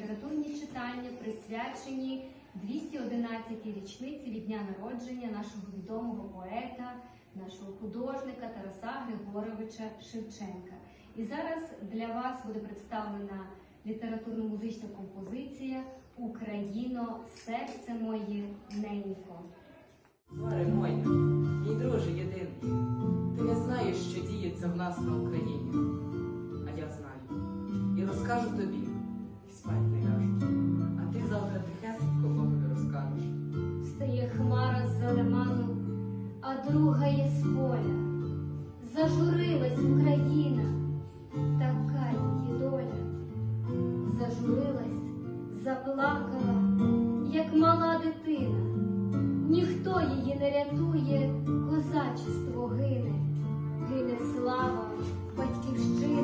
літературні читання присвячені 211-й річниці від дня народження нашого відомого поета, нашого художника Тараса Григоровича Шевченка. І зараз для вас буде представлена літературно-музична композиція Україно, серце моє ненько. Варе моя, мій друже єдиний, ти не знаєш, що діється в нас на Україні, а я знаю. І розкажу тобі. друга є з поля, зажурилась Україна, така її доля, зажурилась, заплакала, як мала дитина, ніхто її не рятує, козачество гине, гине слава, батьківщина.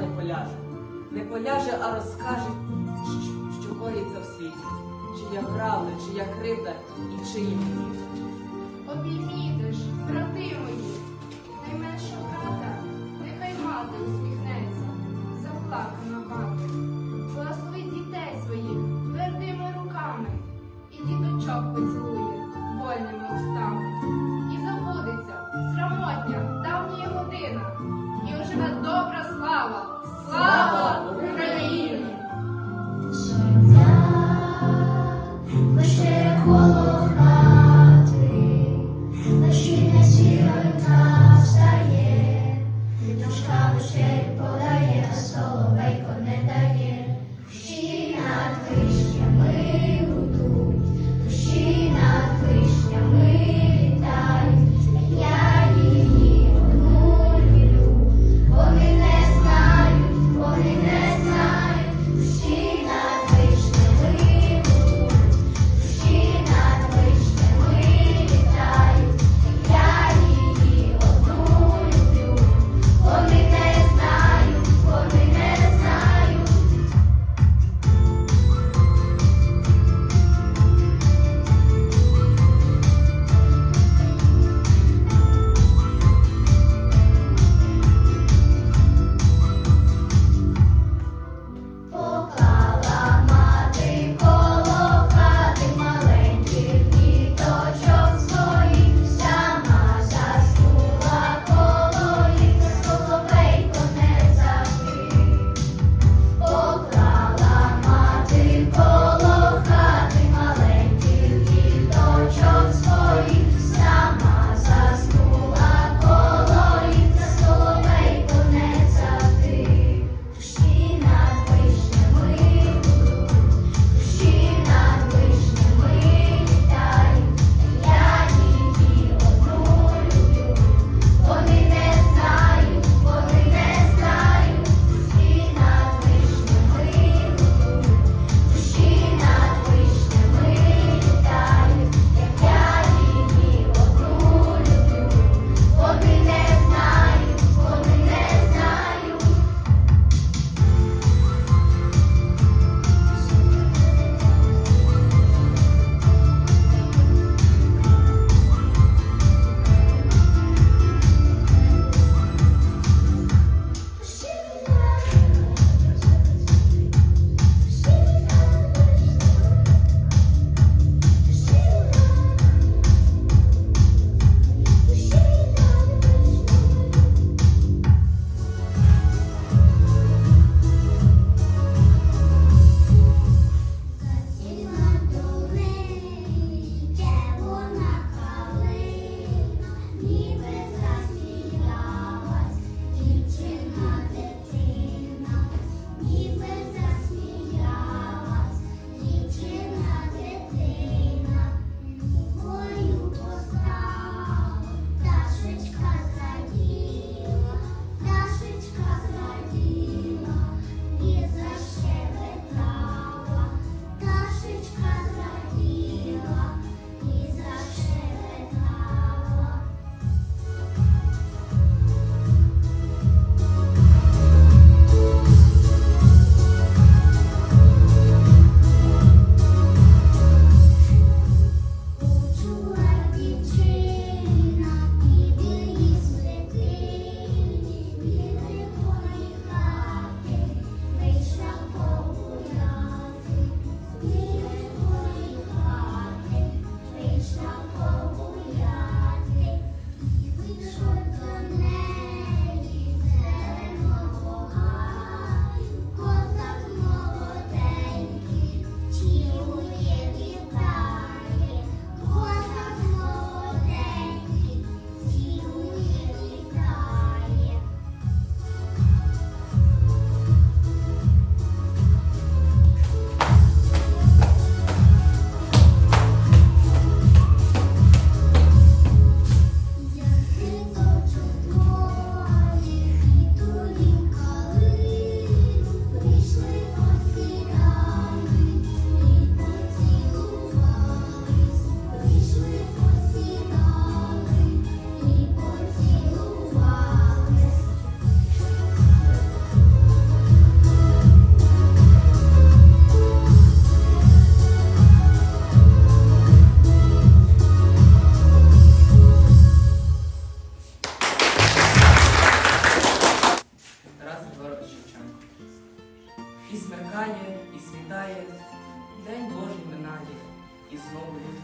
не поляже, не поляже, а розкаже, що коїться в світі, чия правда, чия кривда і чиї мені. Обіймітиш, брати мої, найменша брата, нехай мати усміхнеться, заплакана мати, благослови дітей своїх твердими руками і діточок поцілуй.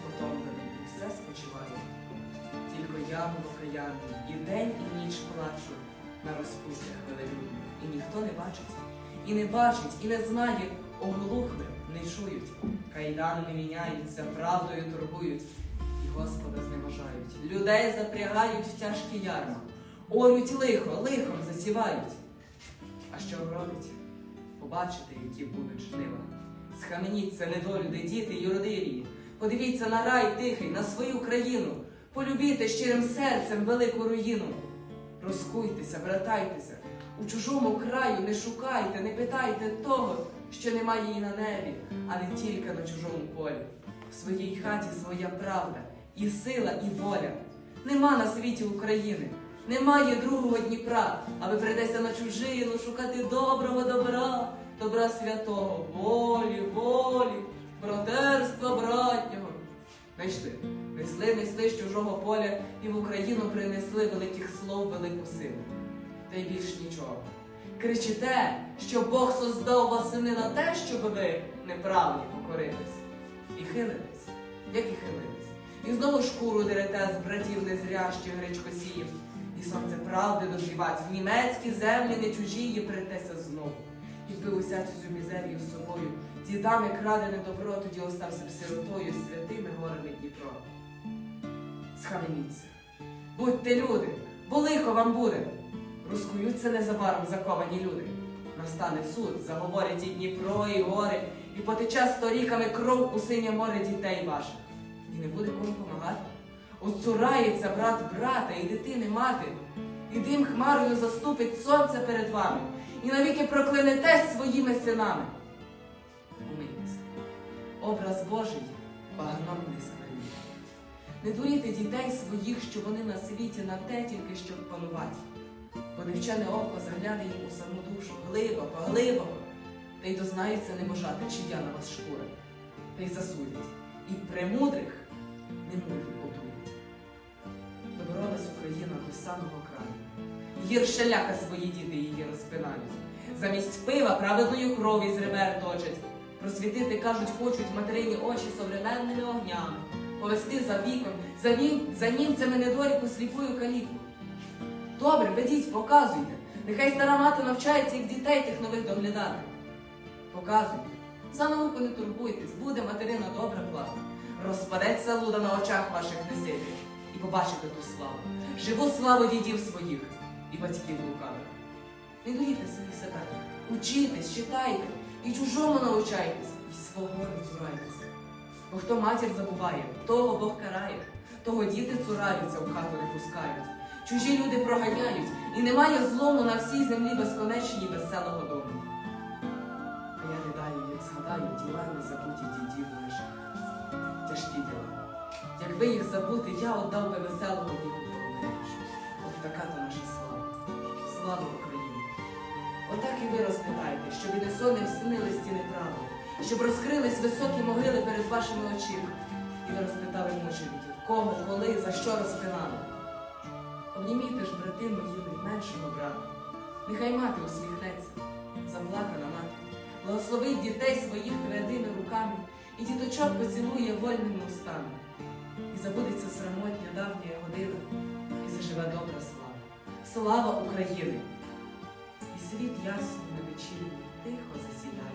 Потомлений, все спочиває. Тільки я окаянний, і день, і ніч плачу на розпуттях велелюдних, і ніхто не бачить, і не бачить, і не знає, оглухли, не чують, кайдани не міняються, правдою торгують, і Господа зневажають. Людей запрягають в тяжкі ярма, орють лихо, лихом засівають. А що вродить? Побачите, які будуть жнива. Схаменіться, недолюди, діти й родирії. Подивіться на рай тихий, на свою країну. Полюбіте щирим серцем велику руїну. Розкуйтеся, братайтеся. У чужому краю не шукайте, не питайте того, що немає і на небі, а не тільки на чужому полі. В своїй хаті своя правда, і сила, і воля. Нема на світі України, немає другого Дніпра, аби прийдеться на чужину шукати доброго добра, добра святого, волі, волі, братерства братнього. Знайшли, несли, несли з чужого поля і в Україну принесли великих слов, велику силу. Та й більш нічого. Кричите, що Бог создав вас і не на те, щоб ви неправді покорились. І хилитесь, як і хилились. І знову шкуру дерете з братів незрящих гречкосіїв. І сонце правди дозрівать, в німецькі землі не чужії притеся знову. Якби уся цю мізерію з собою, дідами крадене добро, тоді остався сиротою святими горами Дніпро. Схаменіться, будьте люди, бо лихо вам буде. Розкуються незабаром заковані люди. Настане суд, заговорять і Дніпро, і гори, і потече сторіками кров у синє море дітей ваших. І не буде кому помагати. Оцурається брат брата і дитини мати, і дим хмарою заступить сонце перед вами, і навіки проклянетесь своїми синами. Образ Божий багном не скверніє. Не дуріте дітей своїх, що вони на світі на те тільки, щоб панувати. Бо невчене око загляне їм у саму душу глибоко, глибоко, та й дознаються небожати, чия на вас шкура, та й засудять. І премудрих немудрі отруять. Доборолась Україна до самого краю. Гірше ляха свої діти її розпинають. Замість пива праведною крові з ребер точать. Просвітити, кажуть, хочуть материні очі современними огнями, повести за віком, за, нім, за німцями недоріку сліпую каліку. Добре, ведіть, показуйте. Нехай стара мати навчається їх дітей тих нових доглядати. Показуйте. За науку не турбуйтесь, буде материна добра плата. Розпадеться луда на очах ваших неситих, і побачите ту славу. Живу славу дідів своїх і батьків лукавих. Не дуріте собі себе, учітесь, читайте, і чужому научайтесь, і свого не цурайтеся. Бо хто матір забуває, того Бог карає, того діти цураються, в хату не пускають. Чужі люди проганяють, і немає злому на всій землі безконечній веселого дому. А я ридаю, як згадаю діла незабуті дідів наших. Тяжкі діла. Якби їх забути, я отдав би веселого віку. От така то наша слава. Слава Україні! Отак і ви розпитайте, щоб і не вснили стіни правди, щоб розкрились високі могили перед вашими очима. І ви розпитали мучеників, кого, коли, за що розпинали. Обнімійте ж, брати мої, найменшого брата. Нехай мати усміхнеться, заплакана мати, благословить дітей своїх твердими руками і діточок поцілує вольними устами. І забудеться срамотня давня година, і заживе добра слава. Слава України! І світ ясний на вечірні тихо засіяє.